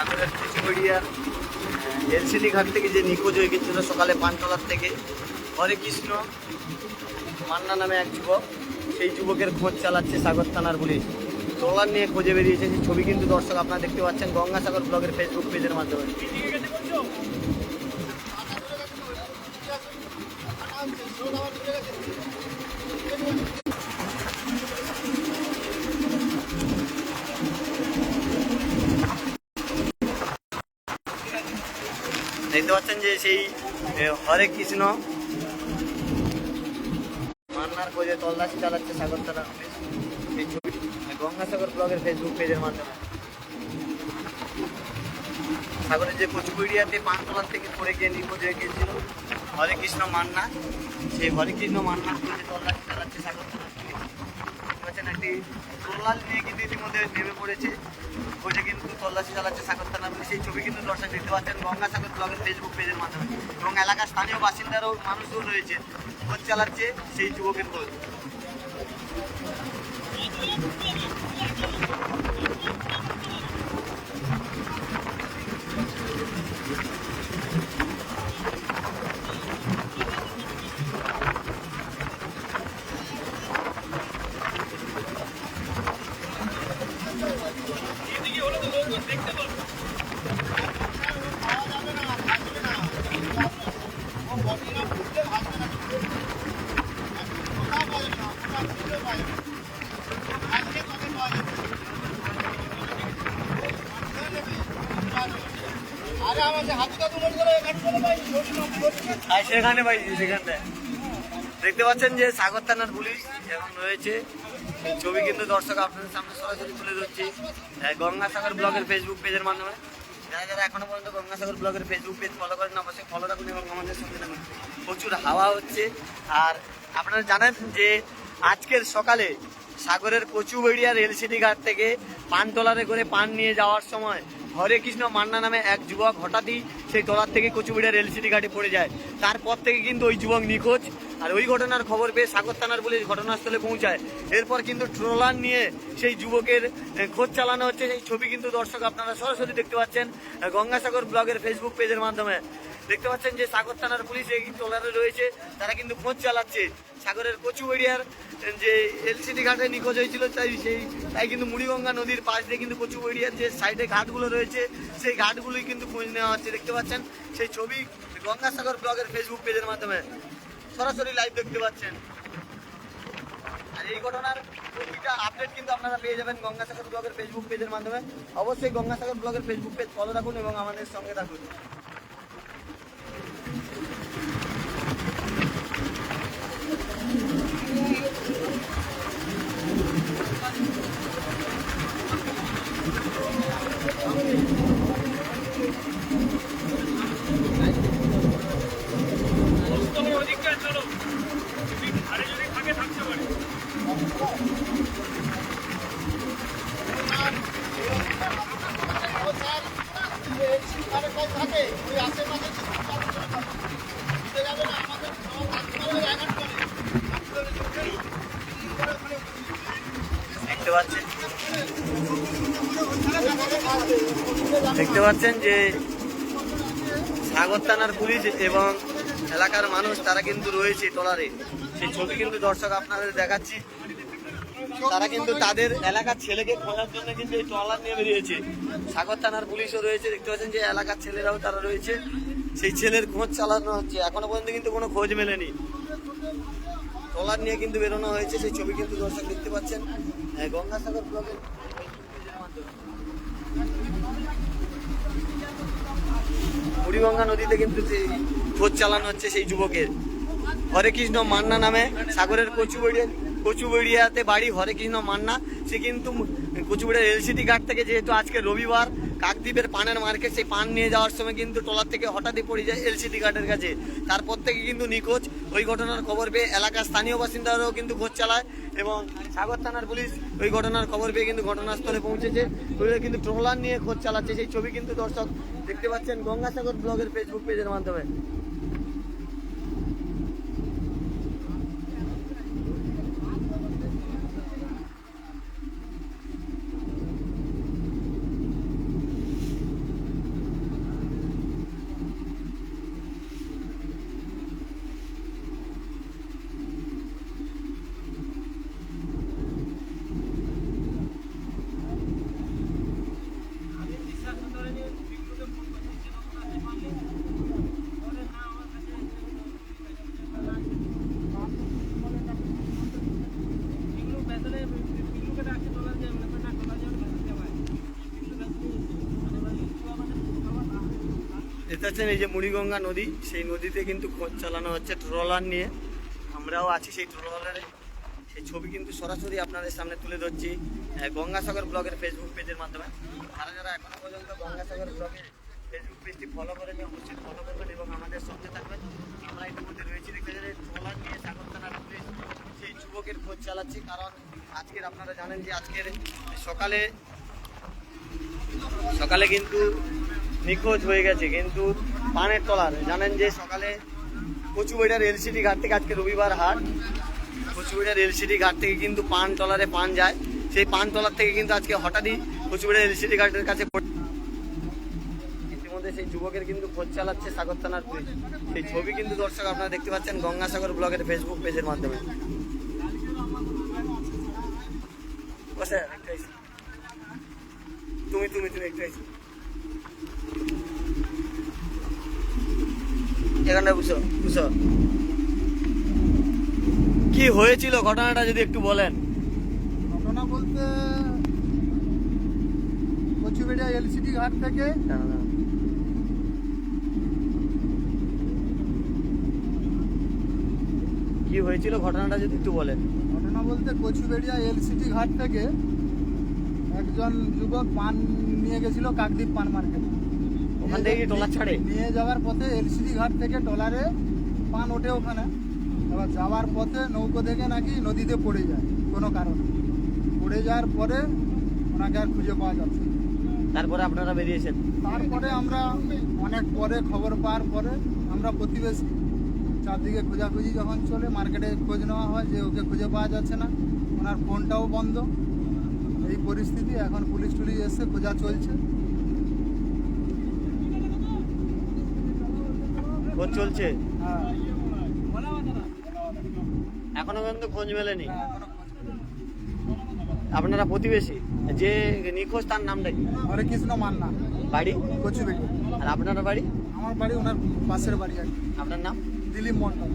সাগরের কুচুবেড়িয়ার এলসিডি ঘাট থেকে যে নিখোঁজ হয়ে গেছিল সকালে পানতলার থেকে হরে কৃষ্ণ মান্না নামে এক যুবক, সেই যুবকের খোঁজ চালাচ্ছে সাগর থানার পুলিশ। ট্রলার নিয়ে খোঁজে বেরিয়েছে, সেই ছবি কিন্তু দর্শক আপনারা দেখতে পাচ্ছেন গঙ্গাসাগর ব্লগের ফেসবুক পেজের মাধ্যমে দেখতে পাচ্ছেন যে সেই হরে কৃষ্ণ। মান্নার খোঁজে তল্লাশি চালাচ্ছে সাগর থানা পুলিশ এই ছবি গঙ্গাসাগর ব্লগের ফেসবুক পেজের মাধ্যমে। সাগরের যে কচুকুড়িয়াতে পানতলার থেকে পড়ে গিয়ে নিখোঁজ হয়ে গিয়েছিল হরে কৃষ্ণ মান্না, সেই হরে কৃষ্ণ মান্নার খোঁজে তল্লাশি চালাচ্ছে সাগর একটি ট্রলার নিয়ে কিন্তু ইতিমধ্যে নেমে পড়েছে। খোঁজে কিন্তু তল্লাশি চালাচ্ছে সাগর থানা পুলিশ। সেই ছবি কিন্তু দর্শক দেখতে পাচ্ছেন গঙ্গা সাগর ব্লগের ফেসবুক পেজের মাধ্যমে। এবং এলাকার স্থানীয় বাসিন্দারও মানুষজন রয়েছে। খোঁজ চালাচ্ছে সেই যুবকের খোঁজ আর সেখানে ভাই, সেখানটায়। দেখতে পাচ্ছেন যে সাগর থানার পুলিশ এখন রয়েছে। ছবি কিন্তু দর্শক আপনাদের সামনে সরাসরি তুলে ধরছি। গঙ্গাসাগর ব্লগের ফেসবুক পেজের মাধ্যমে। যারা যারা এখনও পর্যন্ত গঙ্গাসাগর ব্লগের ফেসবুক পেজ ফলো করেন অবশ্যই ফলো রাখুন এবং আমাদের সঙ্গে প্রচুর হাওয়া হচ্ছে। আর আপনারা জানেন যে আজকের সকালে সাগরের কচুবেড়িয়া রেলসিটি ঘাট থেকে পান টলারে করে পান নিয়ে যাওয়ার সময় হরে কৃষ্ণ মান্না নামে এক যুবক হঠাৎই সেই তলার থেকে কচুবিড়া রেল সিটি ঘাটে পড়ে যায়। তারপর থেকে কিন্তু ওই যুবক নিখোঁজ। আর ওই ঘটনার খবর পেয়ে সাগর থানার পুলিশ ঘটনাস্থলে পৌঁছায়। এরপর কিন্তু ট্রলার নিয়ে সেই যুবকের খোঁজ চালানো হচ্ছে। সেই ছবি কিন্তু দর্শক আপনারা সরাসরি দেখতে পাচ্ছেন গঙ্গাসাগর ব্লগের ফেসবুক পেজের মাধ্যমে। দেখতে পাচ্ছেন যে সাগর থানার পুলিশ এই ট্রলারে রয়েছে। তারা কিন্তু খোঁজ চালাচ্ছে। সাগরের কচু এরিয়ার যে এলসিডি ঘাটে নিখোঁজ হয়েছিল, তাই সেই, তাই কিন্তু মুড়িগঙ্গা নদীর পাশ দিয়ে কিন্তু কচু এরিয়ার যে সাইডে ঘাটগুলো রয়েছে, সেই ঘাটগুলোই কিন্তু খোঁজ নেওয়া হচ্ছে। দেখতে পাচ্ছেন, সেই ছবি গঙ্গাসাগর ব্লগের ফেসবুক পেজের মাধ্যমে। সরাসরি লাইভ দেখতে পাচ্ছেন। আর এই ঘটনার প্রতিটা আপডেট কিন্তু আপনারা পেয়ে যাবেন গঙ্গাসাগর ব্লগের ফেসবুক পেজের মাধ্যমে। অবশ্যই গঙ্গাসাগর ব্লগের ফেসবুক পেজ ফলো রাখুন এবং আমাদের সঙ্গে থাকুন তোমার ওদিকটা চলো যদি ধারে যদি থাকে থাকতে পারে দেখতে পাচ্ছেন দেখতে পাচ্ছেন যে সাগর থানার পুলিশ এবং এলাকার মানুষ তারা কিন্তু রয়েছে ট্রলারে। সেই ছবি কিন্তু দর্শক আপনাদের দেখাচ্ছি। তারা কিন্তু তাদের এলাকার ছেলেকে খোঁজার জন্য কিন্তু এই ট্রলার নিয়ে বেরিয়েছে। সাগর থানার পুলিশও রয়েছে দেখতে পাচ্ছেন যে এলাকার ছেলেরাও তারা রয়েছে। সেই ছেলের খোঁজ চালানো হচ্ছে। এখনও পর্যন্ত কিন্তু কোনো খোঁজ মেলেনি। ট্রলার নিয়ে কিন্তু বেরোনো হয়েছে। সেই ছবি কিন্তু দর্শক দেখতে পাচ্ছেন। আহ, গঙ্গাসাগর ব্লগের পেজের মাধ্যমে। বুড়িগঙ্গা নদীতে কিন্তু সেই খোঁজ চালানো হচ্ছে সেই যুবকের। হরে কৃষ্ণ মান্না নামে সাগরের কচু কচুবেড়িয়া কচুবেড়িয়াতে বাড়ি হরে কৃষ্ণ মান্না। সে কিন্তু কচুবেড়িয়া এলসিটি ঘাট থেকে যেহেতু আজকে রবিবার, কাকদ্বীপের পানের মার্কেট সেই পান নিয়ে যাওয়ার সময় কিন্তু ট্রলার থেকে হঠাৎই পড়ে যায় এলসিটি ঘাটের কাছে। তারপর থেকে কিন্তু নিখোঁজ। ওই ঘটনার খবর পেয়ে এলাকার স্থানীয় বাসিন্দারাও কিন্তু খোঁজ চালায় এবং সাগর থানার পুলিশ ওই ঘটনার খবর পেয়ে কিন্তু ঘটনাস্থলে পৌঁছেছে। কিন্তু ট্রলার নিয়ে খোঁজ চালাচ্ছে। সেই ছবি কিন্তু দর্শক দেখতে পাচ্ছেন গঙ্গাসাগর ব্লগের ফেসবুক পেজের মাধ্যমে। দেখতে এই যে মুড়িগঙ্গা নদী, সেই নদীতে কিন্তু খোঁজ চালানো হচ্ছে ট্রলার নিয়ে। আমরাও আছি সেই ট্রলারে। সেই ছবি কিন্তু সরাসরি আপনাদের সামনে তুলে ধরছি গঙ্গাসাগর ব্লগের ফেসবুক পেজের মাধ্যমে। যারা যারা এখনও পর্যন্ত গঙ্গাসাগর ব্লগের ফেসবুক পেজটি ফলো করেনি অবশ্যই ফলো করবেন এবং আমাদের সঙ্গে থাকবেন। আমরা ইতিমধ্যে রয়েছি দেখতে পাচ্ছেন ট্রলার নিয়ে সাগরতানা পুলিশ সেই যুবকের খোঁজ চালাচ্ছি, কারণ আজকের আপনারা জানেন যে আজকের সকালে সকালে কিন্তু নিখোঁজ হয়ে গেছে, কিন্তু পানের তলার, জানেন যে সকালে কচুবেড়ার এলসিডি ঘাট থেকে, আজকে রবিবার হাট, কচুবেড়ার এলসিডি ঘাট থেকে কিন্তু পান টলারে পান যায়। সেই পান টলার থেকে কিন্তু আজকে হঠাৎই কচুবেড়ার এলসিডি ঘাটের কাছে ইতিমধ্যে সেই যুবকের কিন্তু খোঁজ চালাচ্ছে সাগর থানার সেই ছবি কিন্তু দর্শক আপনারা দেখতে পাচ্ছেন গঙ্গাসাগর ব্লগের ফেসবুক পেজের মাধ্যমে। তুমি তুমি তুমি একটু আইসি। বুঝো বুঝো। কি হয়েছিল ঘটনাটা যদি একটু বলেন? ঘটনা বলতে কচুবেড়িয়া এলসিডি ঘাট থেকে কি হয়েছিল ঘটনাটা যদি একটু বলেন? ঘটনা বলতে কচুবেড়িয়া এলসিডি ঘাট থেকে একজন যুবক পান নিয়ে গেছিল কাকদ্বীপ পান মার্কেট। ওখান থেকে ট্রলার ছাড়ে? নিয়ে যাওয়ার পথে এলসিডি ঘাট থেকে ট্রলারে পান ওঠে ওখানে। এবার যাওয়ার পথে নৌকো থেকে নাকি নদীতে পড়ে যায় কোনো কারণে। পড়ে যাওয়ার পরে ওনাকে আর খুঁজে পাওয়া যাচ্ছে তারপরে আপনারা বেরিয়েছেন? তারপরে আমরা অনেক পরে খবর পাওয়ার পরে আমরা প্রতিবেশী চারদিকে খোঁজাখুঁজি যখন চলে মার্কেটে খোঁজ নেওয়া হয় যে ওকে খুঁজে পাওয়া যাচ্ছে না ওনার ফোনটাও বন্ধ। এই পরিস্থিতি এখন পুলিশ টুলিশ এসে খোঁজা চলছে। খোঁজ চলছে? এখনও পর্যন্ত খোঁজ মেলেনি? আপনারা প্রতিবেশী? যে নিখোঁজ তার নামটা কি? না। হরে কৃষ্ণ মান্না। বাড়ি? কচুবেড়ি আর আপনার বাড়ি? আমার বাড়ি ওনার পাশের বাড়ি আপনার নাম? দিলীপ মন্ডল।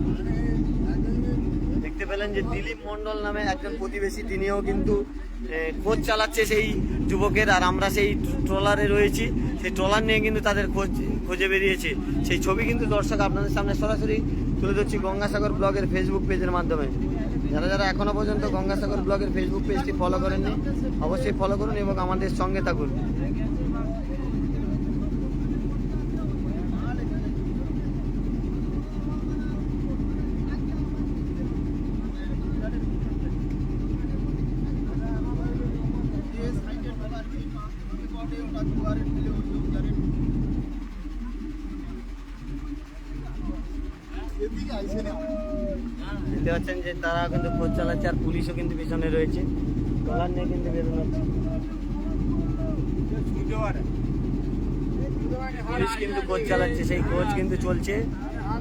দেখতে পেলেন যে দিলীপ মণ্ডল নামে একজন প্রতিবেশী, তিনিও কিন্তু খোঁজ চালাচ্ছে সেই যুবকের, আর আমরা সেই ট্রলারে রয়েছি। সেই ট্রলার নিয়ে কিন্তু তাদের খোঁজ, খুঁজে বেরিয়েছে। সেই ছবি কিন্তু দর্শক আপনাদের সামনে সরাসরি তুলে ধরছি গঙ্গাসাগর ব্লগের ফেসবুক পেজের মাধ্যমে। যারা যারা এখনও পর্যন্ত গঙ্গাসাগর ব্লগের ফেসবুক পেজটি ফলো করেননি, অবশ্যই ফলো করুন এবং আমাদের সঙ্গে থাকুন। দেখতে পাচ্ছেন যে তারা কিন্তু খোঁজ চালাচ্ছে আর পুলিশও কিন্তু পিছনে রয়েছে। ট্রলার নিয়ে কিন্তু বেরোনো পুলিশ কিন্তু খোঁজ চালাচ্ছে, সেই খোঁজ কিন্তু চলছে।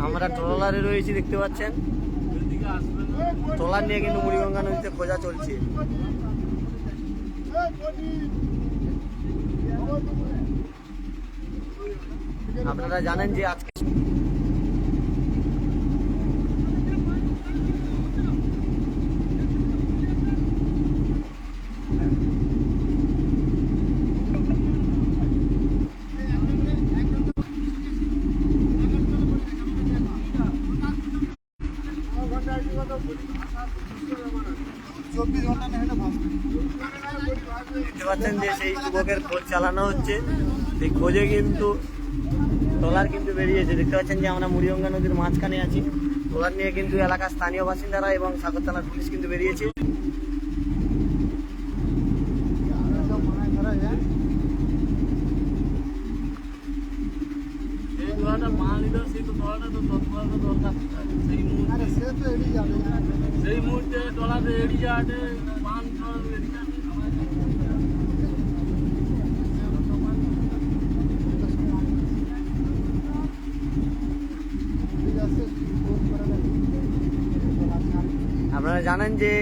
আমরা ট্রলারে রয়েছি, দেখতে পাচ্ছেন। ট্রলার নিয়ে কিন্তু মুড়িগঙ্গা নদীতে খোঁজা চলছে। আপনারা জানেন যে আজকে চব্বিশ ঘণ্টা না হেঁটে ভাবছি দেখতে পাচ্ছেন যে সেই যুবকের খোঁজ চালানো হচ্ছে। সেই খোঁজে কিন্তু ট্রলার কিন্তু বেরিয়েছে। দেখতে পাচ্ছেন যে আমরা মুড়িগঙ্গা নদীর মাঝখানে আছি। ট্রলার নিয়ে কিন্তু এলাকার স্থানীয় বাসিন্দারা এবং সাগরতলার পুলিশ কিন্তু বেরিয়েছে। জানেন যে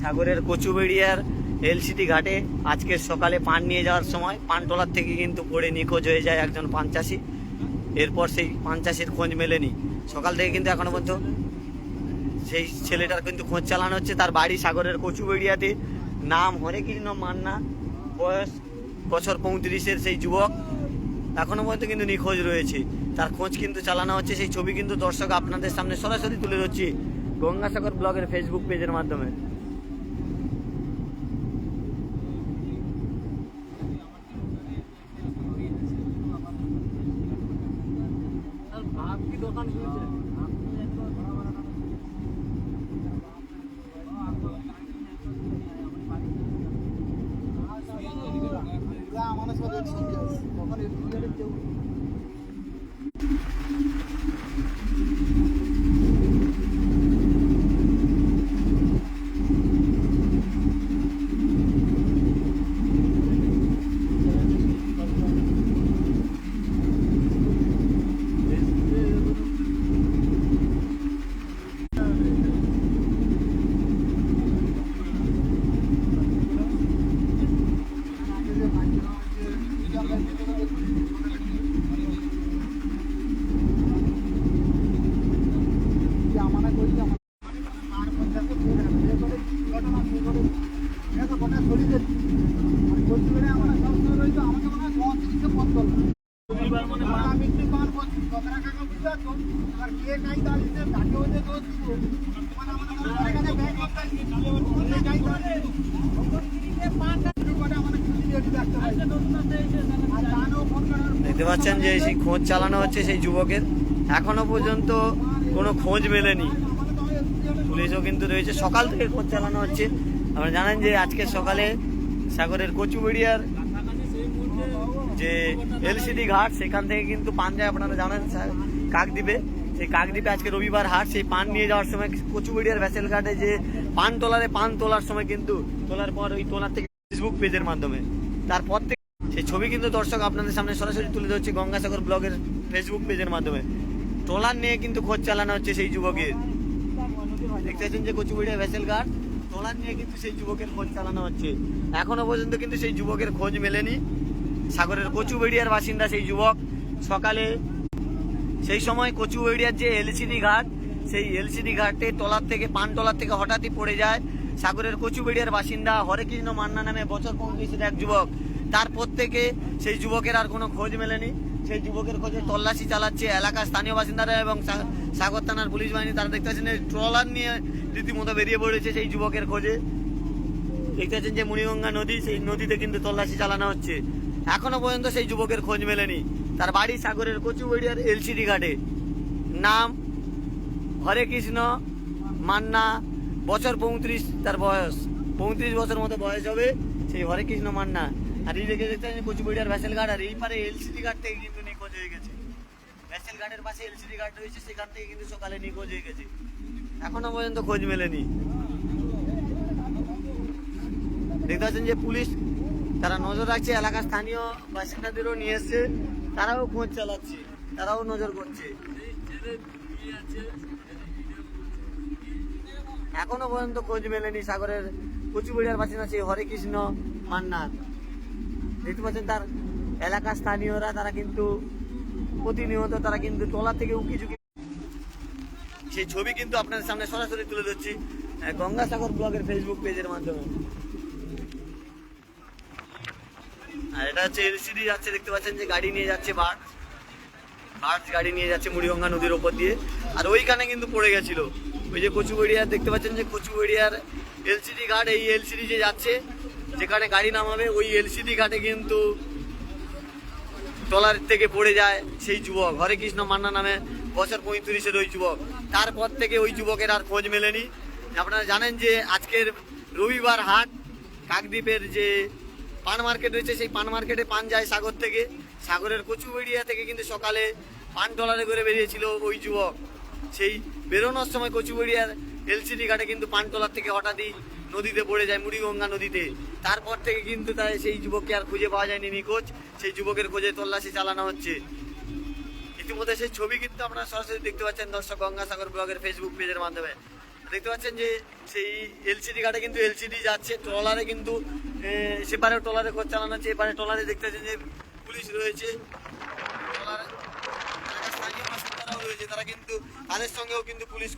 সাগরের কচুবেড়িয়ার এলসিটি ঘাটে আজকে সকালে পান নিয়ে যাওয়ার সময় পান টলার থেকে কিন্তু পড়ে নিখোঁজ হয়ে যায় একজন পান চাষি। এরপর সেই পান চাষির খোঁজ মেলেনি। সকাল থেকে কিন্তু এখনও পর্যন্ত সেই ছেলেটার কিন্তু খোঁজ চালানো হচ্ছে। তার বাড়ি সাগরের কচুবেড়িয়াতে। নাম হরে কৃষ্ণ মান্না, বয়স বছর পঁয়ত্রিশের সেই যুবক। এখনও পর্যন্ত কিন্তু নিখোঁজ রয়েছে। তার খোঁজ কিন্তু চালানো হচ্ছে, সেই ছবি কিন্তু দর্শক আপনাদের সামনে সরাসরি তুলে ধরছি গঙ্গাসাগর ব্লগের ফেসবুক পেজের মাধ্যমে। দোকান খুলেছে আমার সাথে তখন এর কেউ আমানা করছি আমার আর পঞ্চাশে ফের হবে এরপরে ঘটনা সে করে এটা গোটা ছড়িয়ে দিচ্ছি আর করছি বেড়ে আমার সবসময় রয়েছে আমাকে মনে হয় পঁয়ত্রিশে পত্তল আমি একটু পান করছি কতটা টাকা বুঝতে পারছ আর কে কাই দাঁড়িয়েছে তাকে হচ্ছে দোষ দিব মানে আমাদের কাছে ব্যাগ করতে কে কাই দাঁড়িয়েছে আমাদের খুশি দিয়ে রাখতে হয় আর জানো ফোন করার দেখতে পাচ্ছেন যে সেই খোঁজ চালানো হচ্ছে সেই যুবকের। এখনও পর্যন্ত কোনো খোঁজ মেলেনি। পুলিশও কিন্তু রয়েছে। সকাল থেকে খোঁজ চালানো হচ্ছে। আপনারা জানেন যে আজকে সকালে সাগরের কচুবেড়িয়ার যে এলসিডি ঘাট, সেখান থেকে কিন্তু পান যায়। আপনারা জানেন কাকদ্বীপে। সেই কাকদ্বীপে আজকে রবিবার হাট। সেই পান নিয়ে যাওয়ার সময় কচুবেড়িয়ার ভ্যাসেল ঘাটে যে পান তোলারে পান তোলার সময় কিন্তু তোলার পর ওই তোলার থেকে ফেসবুক পেজের মাধ্যমে। তারপর থেকে সেই ছবি কিন্তু দর্শক আপনাদের সামনে সরাসরি তুলে ধরছে গঙ্গাসাগর ব্লগের ফেসবুক পেজের মাধ্যমে। ট্রলার নিয়ে কিন্তু খোঁজ চালানো হচ্ছে সেই যুবকের। দেখতে পাচ্ছেন যে কচুবেড়িয়া ভেসেল ঘাট। ট্রলার নিয়ে কিন্তু সেই যুবকের খোঁজ চালানো হচ্ছে। এখনও পর্যন্ত কিন্তু সেই যুবকের খোঁজ মেলেনি। সাগরের কচুবেড়িয়ার বাসিন্দা সেই যুবক। সকালে সেই সময় কচুবেড়িয়ার যে এলসিডি ঘাট, সেই এলসিডি ঘাটে টলার থেকে, পান টলার থেকে হঠাৎই পড়ে যায়। সাগরের কচুবেড়িয়ার বাসিন্দা হরেকৃষ্ণ মান্না নামে বছর পঁয়ত্রিশের এক যুবক। তারপর থেকে সেই যুবকের আর কোনো খোঁজ মেলেনি। সেই যুবকের খোঁজে তল্লাশি চালাচ্ছে এলাকার স্থানীয় বাসিন্দারা এবং সাগর থানার পুলিশ বাহিনী। তারা দেখতে পাচ্ছেন ট্রলার নিয়ে রীতিমতো বেরিয়ে পড়েছে সেই যুবকের খোঁজে। দেখতে পাচ্ছেন যে মুড়িগঙ্গা নদী, সেই নদীতে কিন্তু তল্লাশি চালানো হচ্ছে। এখনও পর্যন্ত সেই যুবকের খোঁজ মেলেনি। তার বাড়ি সাগরের কচু কচুবেড়িয়ার এলসিডি ঘাটে। নাম হরে কৃষ্ণ মান্না, বছর পঁয়ত্রিশ তার বয়স। পঁয়ত্রিশ বছর মতো বয়স হবে সেই হরে কৃষ্ণ মান্না। আর এই দেখে দেখতে কচুবেড়িয়ার ভ্যাসেল ঘাট আর এই পারে এলসিডি ঘাট থেকে কিন্তু নিখোঁজ হয়ে গেছে। ভ্যাসেল ঘাটের পাশে এলসিডি ঘাট রয়েছে সেখান থেকে কিন্তু সকালে নিখোঁজ হয়ে গেছে। এখনও পর্যন্ত খোঁজ মেলেনি। দেখতে পাচ্ছেন যে পুলিশ, তারা নজর রাখছে, এলাকার স্থানীয় বাসিন্দাদেরও নিয়ে এসছে, তারাও খোঁজ চালাচ্ছে, তারাও নজর করছে। এখনও পর্যন্ত খোঁজ মেলেনি সাগরের কচুবড়িয়ার বাসিন্দা, সেই হরে কৃষ্ণ মান্নার দেখতে পাচ্ছেন, তার এলাকার স্থানীয়রা, তারা কিন্তু প্রতিনিয়ত তারা কিন্তু টলা থেকে উকি ঝুঁকি সেই ছবি কিন্তু আপনাদের সামনে সরাসরি তুলে ধরছি গঙ্গাসাগর ব্লগের ফেসবুক পেজের মাধ্যমে। আর এটা হচ্ছে এলসিডি যাচ্ছে, দেখতে পাচ্ছেন যে গাড়ি নিয়ে যাচ্ছে বাস বাস গাড়ি নিয়ে যাচ্ছে মুড়িগঙ্গা নদীর ওপর দিয়ে। আর ওইখানে কিন্তু পড়ে গেছিল। ওই যে কচুবেড়িয়ার দেখতে পাচ্ছেন যে কচুবেড়িয়ার এলসিডি ঘাট, এই এলসিডি যে যাচ্ছে, যেখানে গাড়ি নামাবে, ওই এলসিডি ঘাটে কিন্তু ট্রলার থেকে পড়ে যায় সেই যুবক। হরে কৃষ্ণ, মান্না নামে বছর পঁয়ত্রিশের ওই যুবক। তারপর থেকে ওই যুবকের আর খোঁজ মেলেনি। আপনারা জানেন যে আজকের রবিবার হাট, কাকদ্বীপের যে পান মার্কেট রয়েছে, সেই পান মার্কেটে পান যায় সাগর থেকে। সাগরের কচুবেড়িয়া থেকে কিন্তু সকালে পান ট্রলারে করে বেরিয়েছিল ওই যুবক। সেই বেরোনোর সময় কচুবেড়িয়ার এলসিডি ঘাটে কিন্তু পানতলার থেকে হঠাৎই নদীতে পড়ে যায় মুড়িগঙ্গা নদীতে। তারপর থেকে কিন্তু তাই সেই যুবককে আর খুঁজে পাওয়া যায়নি নিখোঁজ, সেই যুবকের খোঁজে তল্লাশি চালানো হচ্ছে। ইতিমধ্যে সেই ছবি কিন্তু আপনারা সরাসরি দেখতে পাচ্ছেন দর্শক গঙ্গাসাগর ব্লগের ফেসবুক পেজের মাধ্যমে। দেখতে পাচ্ছেন যে সেই এলসিডি ঘাটে কিন্তু এলসিডি যাচ্ছে, ট্রলারে কিন্তু সেপারে ট্রলারে খোঁজ চালানো হচ্ছে, এপারে ট্রলারে দেখতে পাচ্ছেন যে পুলিশ রয়েছে ট্রলারে এলাকার স্থানীয় বাসিন্দারাও রয়েছে তারা কিন্তু তাদের সঙ্গেও কিন্তু পুলিশ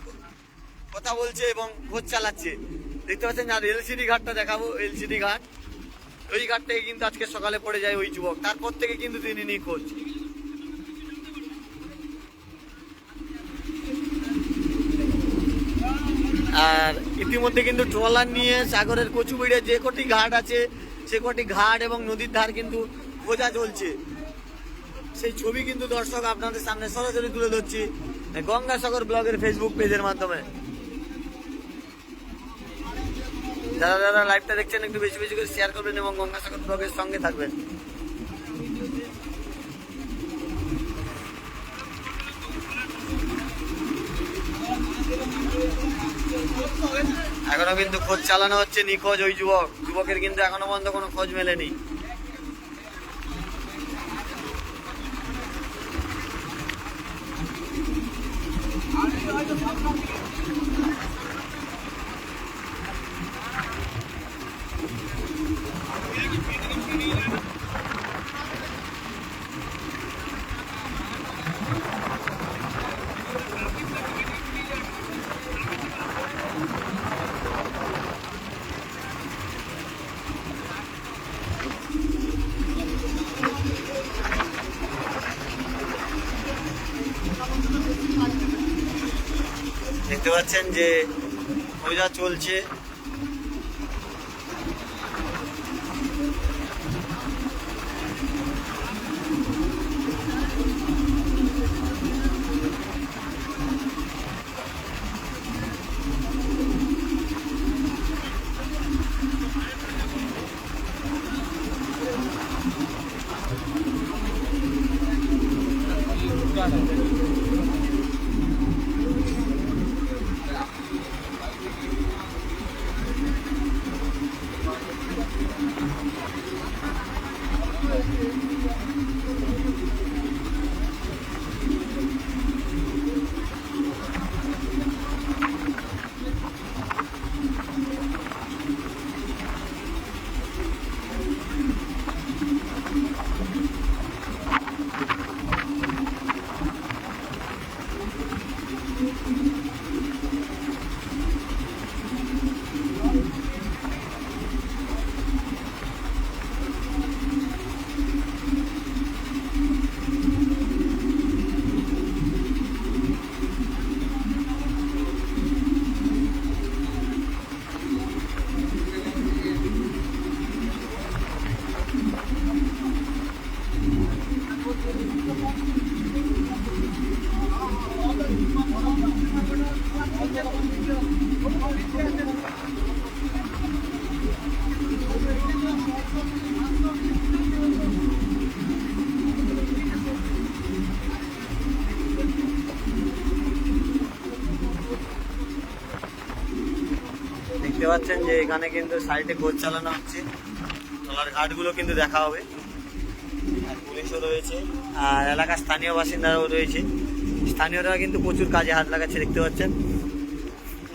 কথা বলছে এবং খোঁজ চালাচ্ছে। দেখতে পাচ্ছেন, আর এলসিডি ঘাটটা দেখাবো, এলসিডি ঘাট। ওই ঘাট থেকে কিন্তু আজকে সকালে পড়ে যায় ওই যুবক। তারপর থেকে কিন্তু তিনি নিখোঁজ। আর ইতিমধ্যে কিন্তু ট্রলার নিয়ে সাগরের কচুবিড়ে যে কটি ঘাট আছে, সে কটি ঘাট এবং নদীর ধার কিন্তু খোঁজা চলছে। সেই ছবি কিন্তু দর্শক আপনাদের সামনে সরাসরি তুলে ধরছি গঙ্গাসাগর ব্লগের ফেসবুক পেজের মাধ্যমে। যারা যারা লাইভটা দেখছেন, একটু বেশি বেশি করে শেয়ার করবেন এবং গঙ্গাসাগর ব্লগের সঙ্গে থাকবেন। এখনও কিন্তু খোঁজ চালানো হচ্ছে নিখোঁজ ওই যুবক। যুবকের কিন্তু এখনও পর্যন্ত কোনো খোঁজ মেলেনি। দেখতে পাচ্ছেন যে পূজা চলছে দেখতে পাচ্ছেন যে এখানে কিন্তু সাইডে খোঁজ চালানো হচ্ছে। ট্রলার ঘাটগুলো কিন্তু দেখা হবে। আর পুলিশও রয়েছে। আর এলাকার স্থানীয় বাসিন্দারাও রয়েছে। স্থানীয়রা কিন্তু প্রচুর কাজে হাত লাগাচ্ছে, দেখতে পাচ্ছেন।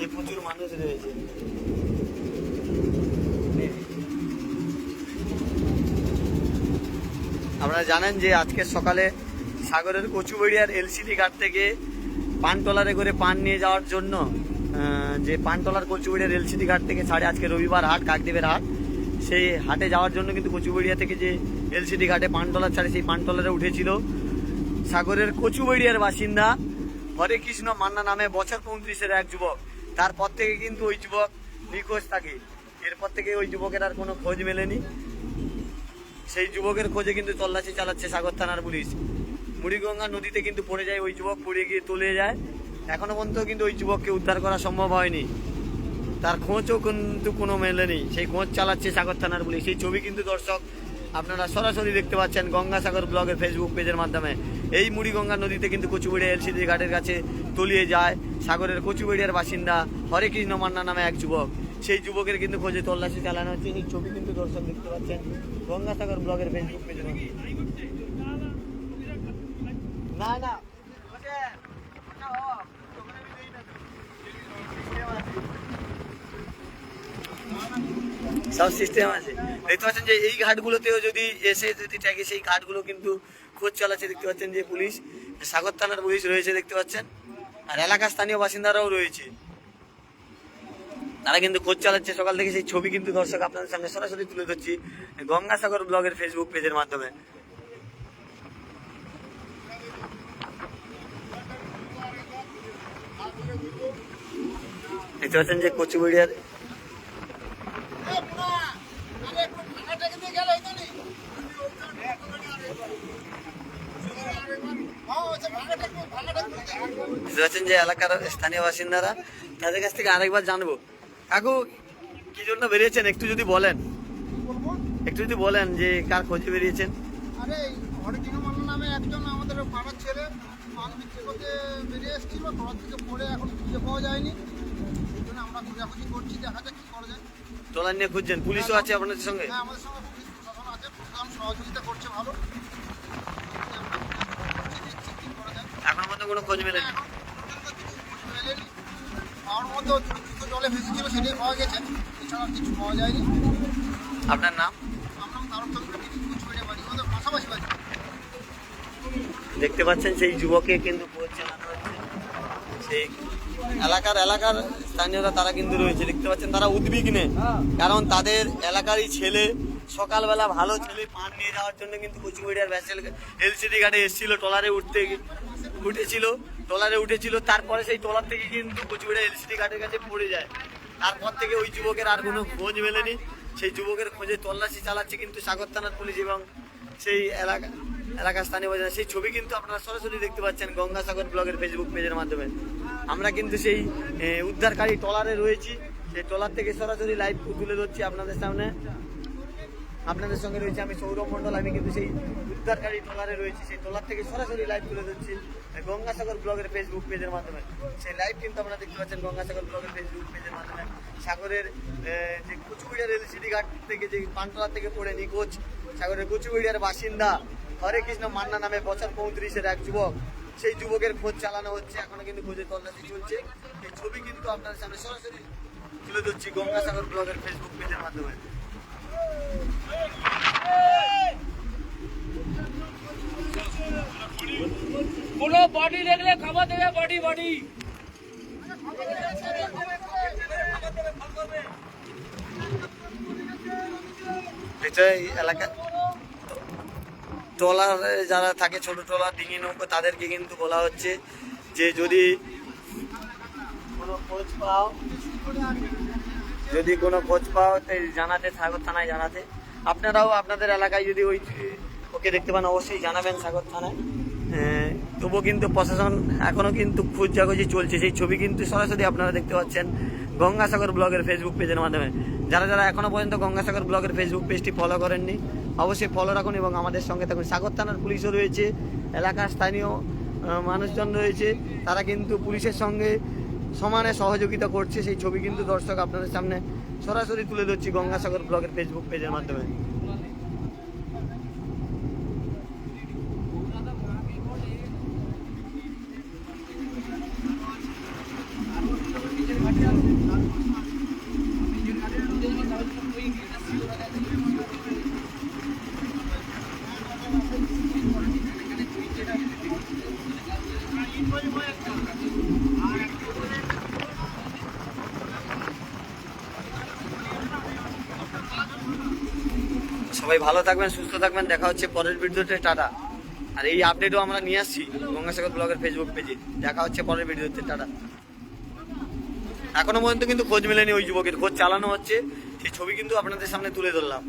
এই প্রচুর মানুষ রয়েছে। আপনারা জানেন যে আজকে সকালে সাগরের কচুবেড়িয়ার এলসিডি ঘাট থেকে পান টলারে করে পান নিয়ে যাওয়ার জন্য যে পানতলার কচুবেড়িয়ার এলসিডি ঘাট থেকে ছাড়ে আজকে রবিবার হাট কাকদেবের হাট, সেই হাটে যাওয়ার জন্য কিন্তু কচুবেড়িয়া থেকে যে এলসিডি ঘাটে পানটলার ছাড়ে, সেই পানটলারে উঠেছিল সাগরের কচুবেড়িয়ার বাসিন্দা হরে কৃষ্ণ মান্না নামে বছর পঁয়ত্রিশের এক যুবক। তারপর থেকে কিন্তু ওই যুবক নিখোঁজ থাকে। এরপর থেকে ওই যুবকের আর কোনো খোঁজ মেলেনি। সেই যুবকের খোঁজে কিন্তু তল্লাশি চালাচ্ছে সাগর থানার পুলিশ। মুড়িগঙ্গা নদীতে কিন্তু পড়ে যায় ওই যুবক, পড়ে গিয়ে তুলে যায়। এখনও পর্যন্ত কিন্তু ওই যুবককে উদ্ধার করা সম্ভব হয়নি। তার খোঁজও কিন্তু কোনো মেলেনি সেই খোঁজ চালাচ্ছে সাগর থানার পুলিশ। সেই ছবি কিন্তু দর্শক আপনারা সরাসরি দেখতে পাচ্ছেন গঙ্গাসাগর ব্লগের ফেসবুক পেজের মাধ্যমে। এই মুড়িগঙ্গা নদীতে কিন্তু কচুবেড়িয়া এলসিডি ঘাটের কাছে তলিয়ে যায়। সাগরের কচুবেড়িয়ার বাসিন্দা হরে কৃষ্ণ মান্না নামে এক যুবক। সেই যুবকের কিন্তু খোঁজে তল্লাশি চালানো হচ্ছে। এই ছবি কিন্তু দর্শক দেখতে পাচ্ছেন গঙ্গাসাগর ব্লগের ফেসবুক মাধ্যমে। না না ওটা ওটা off। ওখানে আমি দেই না তো। System আছে। সব সিস্টেম আছে। দেখতে পাচ্ছেন যে এই ঘাটগুলোতেও যদি এসে যদি ট্যাগে সেই ঘাটগুলো কিন্তু খোঁজ চালাচ্ছে, দেখতে পাচ্ছেন যে পুলিশ, সাগর থানার পুলিশ রয়েছে দেখতে পাচ্ছেন। আর এলাকার স্থানীয় বাসিন্দারাও রয়েছে। তারা কিন্তু খোঁজ চালাচ্ছে। সকাল থেকে সেই ছবি কিন্তু দর্শক আপনাদের সামনে সরাসরি তুলে ধরছি গঙ্গাসাগর ব্লগের ফেসবুক পেজের মাধ্যমে। দেখতে পাচ্ছেন যে কচুবেড়িয়ার বুঝতে পারছেন যে এলাকার স্থানীয় বাসিন্দারা তাদের কাছ থেকে আরেকবার জানব। কাকু কি জন্য বেরিয়েছেন? একটু যদি বলেন। একটু যদি বলেন যে কার খোঁজে বেরিয়েছেন? আরে নামে একজন আমাদের পাড়ার ছেলে মাল বিক্রি করতে বেরিয়ে এসেছিল ট্রলার থেকে পড়ে এখন খুঁজে পাওয়া যায়নি। সেই জন্য আমরা খোঁজাখুঁজি করছি দেখা যাক কি করা যায়। ট্রলার নিয়ে খুঁজছেন? পুলিশও আছে আপনাদের সঙ্গে? হ্যাঁ আমাদের সঙ্গে পুলিশ প্রশাসন আছে প্রশাসন সহযোগিতা করছে ভালো কি করা যায় এখন মধ্যে কোনো খোঁজ মেলেনি। এখন পর্যন্ত কিছু খোঁজ মেলেনি। পাওয়ার মধ্যে দ্রুত জলে ভেসেছিল সেটাই পাওয়া গেছে। এছাড়া কিছু পাওয়া যায়নি। আপনার নাম? দেখতে পাচ্ছেন সেই যুবকে কিন্তু সেই এলাকার এলাকার স্থানীয়রা তারা কিন্তু রয়েছে। দেখতে পাচ্ছেন তারা উদ্বিগ্নে। কারণ তাদের এলাকারই ছেলে সকালবেলা ভালো ছেলে পান নিয়ে যাওয়ার জন্য কিন্তু কুচুবিড়িয়ার ভ্যাসেল এলসিডি ঘাটে এসেছিল। ট্রলারে উঠতে উঠেছিল, ট্রলারে উঠেছিল, তারপরে সেই ট্রলার থেকে কিন্তু কুচুবিড়িয়া এলসিডি ঘাটের কাছে পড়ে যায়। তারপর থেকে ওই যুবকের আর কোনো খোঁজ মেলেনি। সেই যুবকের খোঁজে তল্লাশি চালাচ্ছে কিন্তু সাগর থানার পুলিশ এবং সেই এলাকা এলাকার স্থানীয় বাজার। সেই ছবি কিন্তু আপনারা সরাসরি দেখতে পাচ্ছেন গঙ্গাসাগর ব্লগের ফেসবুক পেজের মাধ্যমে। আমরা কিন্তু সেই উদ্ধারকারী ট্রলারে রয়েছি। সেই ট্রলার থেকে সরাসরি লাইভ তুলে ধরছি আপনাদের সামনে। আপনাদের সঙ্গে রয়েছে আমি সৌরভ মণ্ডল, আমি কিন্তু সেই উদ্ধারকারী ট্রলারে রয়েছি, সেই ট্রলার থেকে সরাসরি লাইভ তুলে ধরছি গঙ্গাসাগর ব্লগের ফেসবুক পেজের মাধ্যমে। সেই লাইভ কিন্তু আপনারা দেখতে পাচ্ছেন গঙ্গাসাগর ব্লগের ফেসবুক পেজের মাধ্যমে। সাগরের যে যে কুচুবিড়িয়ার এলসিডি ঘাট থেকে যে পান্টলা থেকে পড়ে নিখোঁজ সাগরের কুচুবিড়িয়ার বাসিন্দা হরে কৃষ্ণ মান্না নামে বছর পঁয়ত্রিশের এক যুবক। সেই যুবকের খোঁজ চালানো হচ্ছে, এখনও কিন্তু খোঁজের তল্লাশি চলছে। এই ছবি কিন্তু আপনাদের সামনে সরাসরি তুলে ধরছি গঙ্গাসাগর ব্লগের ফেসবুক পেজের মাধ্যমে। কোনো বডি দেখলে খাবার দেবে বডি বডি এলাকা ট্রলার যারা থাকে, ছোট ট্রলার, ডিঙি নৌকো, তাদেরকে কিন্তু বলা হচ্ছে যে যদি কোনো খোঁজ পাও যদি কোনো খোঁজ পাও জানাতে সাগর থানায় জানাতে। আপনারাও আপনাদের এলাকায় যদি ওই, ওকে দেখতে পান, অবশ্যই জানাবেন সাগর থানায়। তবুও কিন্তু প্রশাসন এখনও কিন্তু খুঁজাখুঁজি চলছে। সেই ছবি কিন্তু সরাসরি আপনারা দেখতে পাচ্ছেন গঙ্গাসাগর ব্লগের ফেসবুক পেজের মাধ্যমে। যারা যারা এখনও পর্যন্ত গঙ্গাসাগর ব্লগের ফেসবুক পেজটি ফলো করেননি, অবশ্যই ফলো রাখুন এবং আমাদের সঙ্গে থাকুন। সাগর থানার পুলিশও রয়েছে, এলাকার স্থানীয় মানুষজন রয়েছে, তারা কিন্তু পুলিশের সঙ্গে সমানে সহযোগিতা করছে সেই ছবি কিন্তু দর্শক আপনাদের সামনে সরাসরি তুলে ধরছি গঙ্গাসাগর ব্লগের ফেসবুক পেজের মাধ্যমে। ভালো থাকবেন, সুস্থ থাকবেন। দেখা হচ্ছে পরের ভিডিওতে, টাটা। আর এই আপডেটও আমরা নিয়ে আসছি গঙ্গাসাগর ব্লগের ফেসবুক পেজে দেখা হচ্ছে পরের ভিডিওতে, টাটা। এখনও পর্যন্ত কিন্তু খোঁজ মেলেনি ওই যুবকের, খোঁজ চালানো হচ্ছে। সেই ছবি কিন্তু আপনাদের সামনে তুলে ধরলাম।